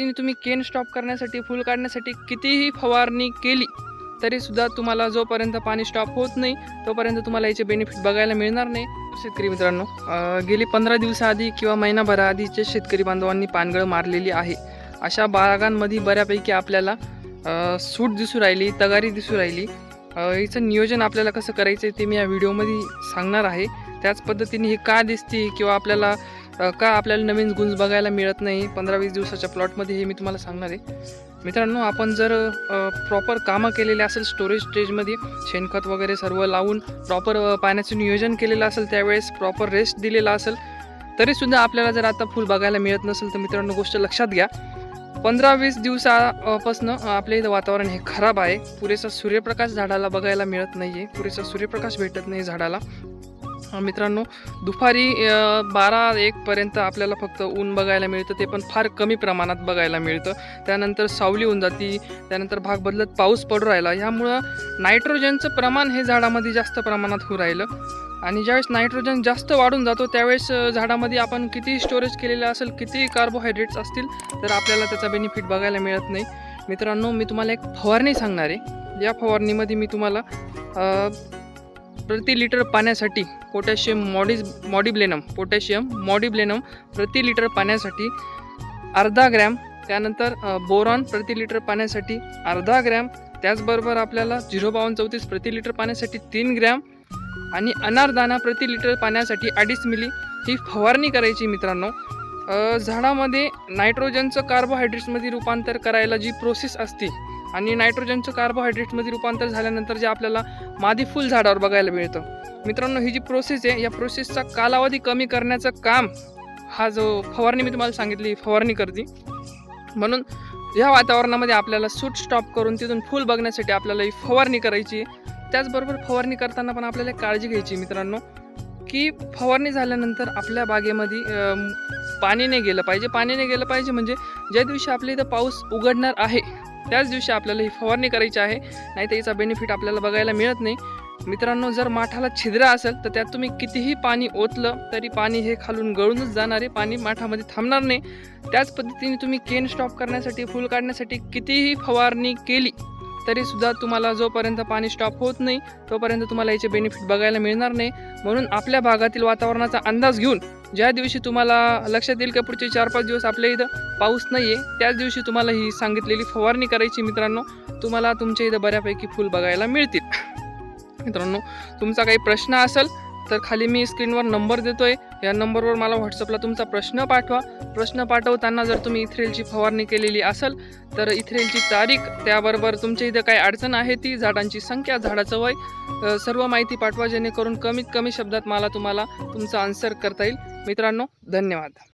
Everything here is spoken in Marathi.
तुम्ही केन स्टॉप करण्यासाठी फुल काढण्यासाठी कितीही फवारणी केली तरी सुद्धा तुम्हाला जोपर्यंत पाणी स्टॉप होत नाही तोपर्यंत तुम्हाला याचे बेनिफिट बघायला मिळणार नाही. शेतकरी मित्रांनो गेली पंधरा दिवसाआधी किंवा महिनाभराआधीचे शेतकरी बांधवांनी पानगळ मारलेली आहे. अशा बागांमध्ये बऱ्यापैकी आपल्याला सूट दिसू राहिली तगारी दिसू राहिली. याचं हिचं नियोजन आपल्याला कसं करायचं आहे ते मी या व्हिडिओमध्ये सांगणार आहे. त्याच पद्धतीने ही का दिसते किंवा आपल्याला का आपल्याला नवीन गुंज बघायला मिळत नाही? पंधरा वीस दिवसाच्या प्लॉटमध्ये हे मी तुम्हाला सांगणार आहे. मित्रांनो आपण जर प्रॉपर कामं केलेले असेल स्टोरेज स्टेजमध्ये शेणखत वगैरे सर्व लावून प्रॉपर पाण्याचं नियोजन केलेलं असेल त्यावेळेस प्रॉपर रेस्ट दिलेला असेल तरीसुद्धा आपल्याला जर आता फुल बघायला मिळत नसेल तर मित्रांनो गोष्ट लक्षात घ्या. पंधरा वीस दिवसापासून आपल्या इथं वातावरण हे खराब आहे. पुरेसा सूर्यप्रकाश झाडाला बघायला मिळत नाही आहे पुरेसा सूर्यप्रकाश भेटत नाही झाडाला. मित्रांनो दुपारी बारा एकपर्यंत आपल्याला फक्त ऊन बघायला मिळतं. ते पण फार कमी प्रमाणात बघायला मिळतं. त्यानंतर सावली होऊन जाती. त्यानंतर भाग बदलत पाऊस पडू राहिला. ह्यामुळं नायट्रोजनचं प्रमाण हे झाडामध्ये जास्त प्रमाणात होऊ राहिलं. आणि ज्यावेळेस नायट्रोजन जास्त वाढून जातो त्यावेळेस झाडामध्ये आपण किती स्टोरेज केलेलं असेल किती कार्बोहायड्रेट्स असतील तर आपल्याला त्याचा बेनिफिट बघायला मिळत नाही. मित्रांनो मी तुम्हाला एक फवारणी सांगणार आहे. या फवारणीमध्ये मी तुम्हाला प्रति लिटर पाण्यासाठी पोटॅशियम मॉडीज मॉडिब्लेनम पोटॅशियम मॉडिब्लेनम प्रति लिटर पाण्यासाठी अर्धा ग्रॅम त्यानंतर बोरॉन प्रति लिटर पाण्यासाठी अर्धा ग्रॅम त्याचबरोबर आपल्याला झिरो बावन्न चौतीस प्रति लिटर पाण्यासाठी तीन ग्रॅम आणि अनारदाना प्रति लिटर पाण्यासाठी अडीच मिली ही फवारणी करायची मित्रांनो. झाडामध्ये नायट्रोजनचं कार्बोहायड्रेट्समध्ये रूपांतर करायला जी प्रोसेस असते आणि नायट्रोजनचं कार्बोहायड्रेटमध्ये रूपांतर झाल्यानंतर जे आपल्याला मादी फुल झाडावर बघायला मिळतं. मित्रांनो ही जी प्रोसेस आहे या प्रोसेसचा कालावधी कमी करण्याचं काम हा जो फवारणी मी तुम्हाला सांगितली फवारणी करते. म्हणून ह्या वातावरणामध्ये आपल्याला सूट स्टॉप करून तिथून फुल बघण्यासाठी आपल्याला ही फवारणी करायची. त्याचबरोबर फवारणी करताना पण आपल्याला एक काळजी घ्यायची मित्रांनो की फवारणी झाल्यानंतर आपल्या बागेमध्ये पाणी नाही गेलं पाहिजे. पाणी नाही गेलं पाहिजे म्हणजे ज्या दिवशी आपल्या इथं पाऊस उघडणार आहे त्याच दिवशी आपल्याला ही फवारणी करायची आहे. नाही तर याचा बेनिफिट आपल्याला बघायला मिळत नाही. मित्रांनो जर माठाला छिद्र असेल तर त्यात तुम्ही कितीही पाणी ओतलं तरी पाणी हे खालून गळूनच जाणार आहे. पाणी माठामध्ये थांबणार नाही. त्याच पद्धतीने तुम्ही केन स्टॉप करण्यासाठी फुल काढण्यासाठी कितीही फवारणी केली तरीसुद्धा तुम्हाला जोपर्यंत पाणी स्टॉप होत नाही तोपर्यंत तुम्हाला याचे बेनिफिट बघायला मिळणार नाही. म्हणून आपल्या भागातील वातावरणाचा अंदाज घेऊन ज्या दिवशी तुम्हाला लक्षात येईल का पुढचे चार पाच दिवस आपल्या इथं पाऊस नाही आहे त्याच दिवशी तुम्हाला ही सांगितलेली फवारणी करायची मित्रांनो. तुम्हाला तुमच्या इथं बऱ्यापैकी फुल बघायला मिळतील. मित्रांनो तुमचा काही प्रश्न असेल तर खाली मी स्क्रीनवर नंबर देतोय. या नंबरवर मला व्हॉट्सअपला तुमचा प्रश्न पाठवा. प्रश्न पाठवताना जर तुम्ही इथ्रेलची फवारणी केलेली असेल तर इथ्रेलची तारीख त्याबरोबर तुमच्या इथं काय अडचण आहे ती झाडांची संख्या झाडाचं वय सर्व माहिती पाठवा जेणेकरून कमीत कमी शब्दात मला तुम्हाला तुमचा आन्सर करता येईल. मित्रांनो धन्यवाद.